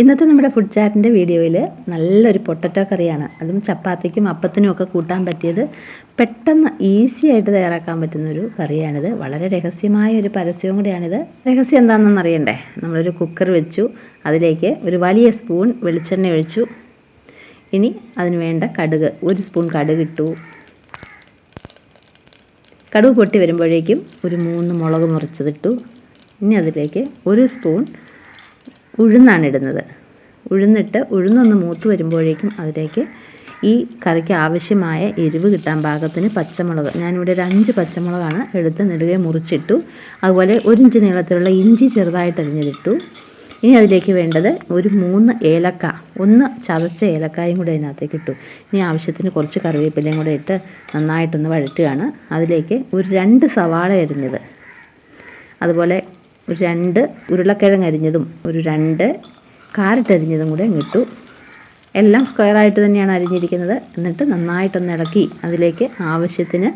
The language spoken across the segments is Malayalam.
ഇന്നത്തെ നമ്മുടെ ഫുഡ് ചാറ്റിന്റെ വീഡിയോയിൽ നല്ലൊരു പൊട്ടറ്റോ കറിയാണ്. അതും ചപ്പാത്തിക്കും അപ്പത്തിനും ഒക്കെ കൂട്ടാൻ പറ്റിയത് പെട്ടെന്ന് ഈസി ആയിട്ട് തയ്യാറാക്കാൻ പറ്റുന്നൊരു കറിയാണിത്. വളരെ രഹസ്യമായ ഒരു പരസ്യവും കൂടിയാണിത്. രഹസ്യം എന്താണെന്ന് അറിയണ്ടേ? നമ്മളൊരു കുക്കർ വെച്ചു അതിലേക്ക് ഒരു വലിയ സ്പൂൺ വെളിച്ചെണ്ണ ഒഴിച്ചു. ഇനി അതിന് വേണ്ട കടുക് ഒരു സ്പൂൺ കടുക് ഇട്ടു. കടുക് പൊട്ടി വരുമ്പോഴേക്കും ഒരു മൂന്ന് മുളക് മുറിച്ചതിട്ടു. ഇനി അതിലേക്ക് ഒരു സ്പൂൺ ഉഴുന്നാണ് ഇടുന്നത്. ഉഴുന്നിട്ട് ഉഴുന്നൊന്ന് മൂത്ത് വരുമ്പോഴേക്കും അതിലേക്ക് ഈ കറിക്ക് ആവശ്യമായ എരിവ് കിട്ടാൻ പാകത്തിന് പച്ചമുളക്. ഞാനിവിടെ ഒരു അഞ്ച് പച്ചമുളകാണ് എടുത്ത് നെടുകെ മുറിച്ചിട്ടു. അതുപോലെ ഒരു ഇഞ്ച് നീളത്തിലുള്ള ഇഞ്ചി ചെറുതായിട്ട് അരിഞ്ഞതിട്ടു. ഇനി അതിലേക്ക് വേണ്ടത് ഒരു മൂന്ന് ഏലക്ക ഒന്ന് ചതച്ച ഏലക്കായും കൂടി അതിനകത്തേക്ക് ഇട്ടു. ഇനി ആവശ്യത്തിന് കുറച്ച് കറിവേപ്പിലയും കൂടെ ഇട്ട് നന്നായിട്ടൊന്ന് വഴറ്റുകയാണ്. അതിലേക്ക് ഒരു രണ്ട് സവാള അരിഞ്ഞത്. അതുപോലെ ഒരു രണ്ട് ഉരുളക്കിഴങ്ങ് അരിഞ്ഞതും ഒരു രണ്ട് കാരറ്റ് അരിഞ്ഞതും കൂടെ ഇട്ടു. എല്ലാം സ്ക്വയറായിട്ട് തന്നെയാണ് അരിഞ്ഞിരിക്കുന്നത്. എന്നിട്ട് നന്നായിട്ടൊന്ന് ഇളക്കി അതിലേക്ക് ആവശ്യത്തിന്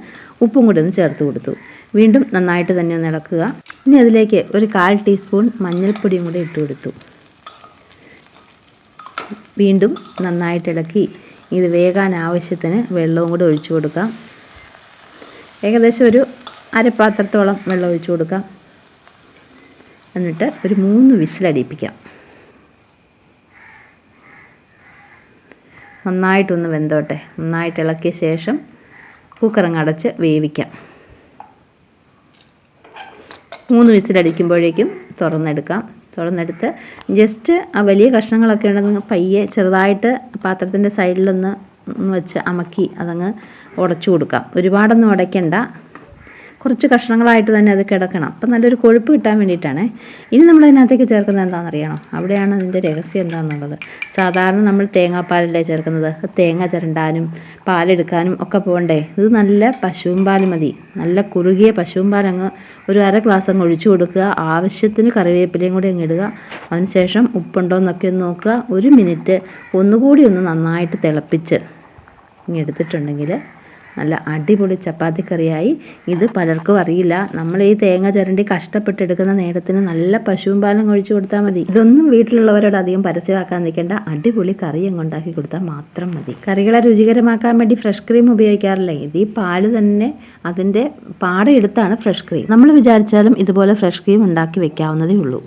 ഉപ്പും കൂടി ഒന്ന് ചേർത്ത് കൊടുത്തു. വീണ്ടും നന്നായിട്ട് തന്നെ ഒന്ന് ഇളക്കുക. ഇനി അതിലേക്ക് ഒരു കാൽ ടീസ്പൂൺ മഞ്ഞൾപ്പൊടിയും കൂടി ഇട്ട് കൊടുത്തു. വീണ്ടും നന്നായിട്ട് ഇളക്കി ഇത് വേകാൻ ആവശ്യത്തിന് വെള്ളവും കൂടി ഒഴിച്ചു കൊടുക്കാം. ഏകദേശം ഒരു അരപ്പാത്രത്തോളം വെള്ളം ഒഴിച്ചു കൊടുക്കാം. എന്നിട്ട് ഒരു മൂന്ന് വിസിലടിപ്പിക്കാം നന്നായിട്ടൊന്ന് വെന്തോട്ടെ. നന്നായിട്ട് ഇളക്കിയ ശേഷം കുക്കറങ്ങ് അടച്ച് വേവിക്കാം. മൂന്ന് വിസിലടിക്കുമ്പോഴേക്കും തുറന്നെടുക്കാം. തുറന്നെടുത്ത് ജസ്റ്റ് ആ വലിയ കഷ്ണങ്ങളൊക്കെ ഉണ്ടെങ്കിൽ പയ്യെ ചെറുതായിട്ട് പാത്രത്തിന്റെ സൈഡിലൊന്ന് വെച്ച് അമക്കി അതങ്ങ് ഉടച്ചു കൊടുക്കാം. ഒരുപാടൊന്നും ഉടയ്ക്കണ്ട. കുറച്ച് കഷ്ണങ്ങളായിട്ട് തന്നെ അത് കിടക്കണം. അപ്പം നല്ലൊരു കൊഴുപ്പ് കിട്ടാൻ വേണ്ടിയിട്ടാണ്. ഇനി നമ്മൾ അതിനകത്തേക്ക് ചേർക്കുന്നത് എന്താണെന്ന് അറിയണം അവിടെയാണ് അതിന്റെ രഹസ്യം എന്താണെന്നുള്ളത്. സാധാരണ നമ്മൾ തേങ്ങാപ്പാലല്ലേ ചേർക്കുന്നത്? തേങ്ങ ചിരണ്ടാനും പാലെടുക്കാനും ഒക്കെ പോകണ്ടേ? ഇത് നല്ല പശുവും പാൽ മതി. നല്ല കുറുകിയ പശുവും പാലങ്ങ് ഒരു അര ഗ്ലാസ് അങ്ങ് ഒഴിച്ചു കൊടുക്കുക. ആവശ്യത്തിന് കറിവേപ്പിലയും കൂടി അങ്ങ് ഇടുക. അതിനുശേഷം ഉപ്പുണ്ടോ എന്നൊക്കെ ഒന്ന് നോക്കുക. ഒരു മിനിറ്റ് ഒന്നുകൂടി ഒന്ന് നന്നായിട്ട് തിളപ്പിച്ച് ഇങ്ങെടുത്തിട്ടുണ്ടെങ്കിൽ നല്ല അടിപൊളി ചപ്പാത്തി കറിയായി ഇത് പലർക്കും അറിയില്ല. നമ്മൾ ഈ തേങ്ങ ചിരണ്ടി കഷ്ടപ്പെട്ടെടുക്കുന്ന നേരത്തിന് നല്ല പശുവും പാലും കഴിച്ചു കൊടുത്താൽ മതി. ഇതൊന്നും വീട്ടിലുള്ളവരോട് അധികം പരസ്യമാക്കാൻ നിൽക്കേണ്ട. അടിപൊളി കറി അങ്ങ് ഉണ്ടാക്കി കൊടുത്താൽ മാത്രം മതി. കറികളെ രുചികരമാക്കാൻ വേണ്ടി ഫ്രഷ് ക്രീം ഉപയോഗിക്കാറില്ല? ഇത് ഈ പാൽ തന്നെ അതിന്റെ പാടെടുത്താണ് ഫ്രഷ് ക്രീം. നമ്മൾ വിചാരിച്ചാലും ഇതുപോലെ ഫ്രഷ് ക്രീം ഉണ്ടാക്കി വെക്കാവുന്നതേ ഉള്ളൂ.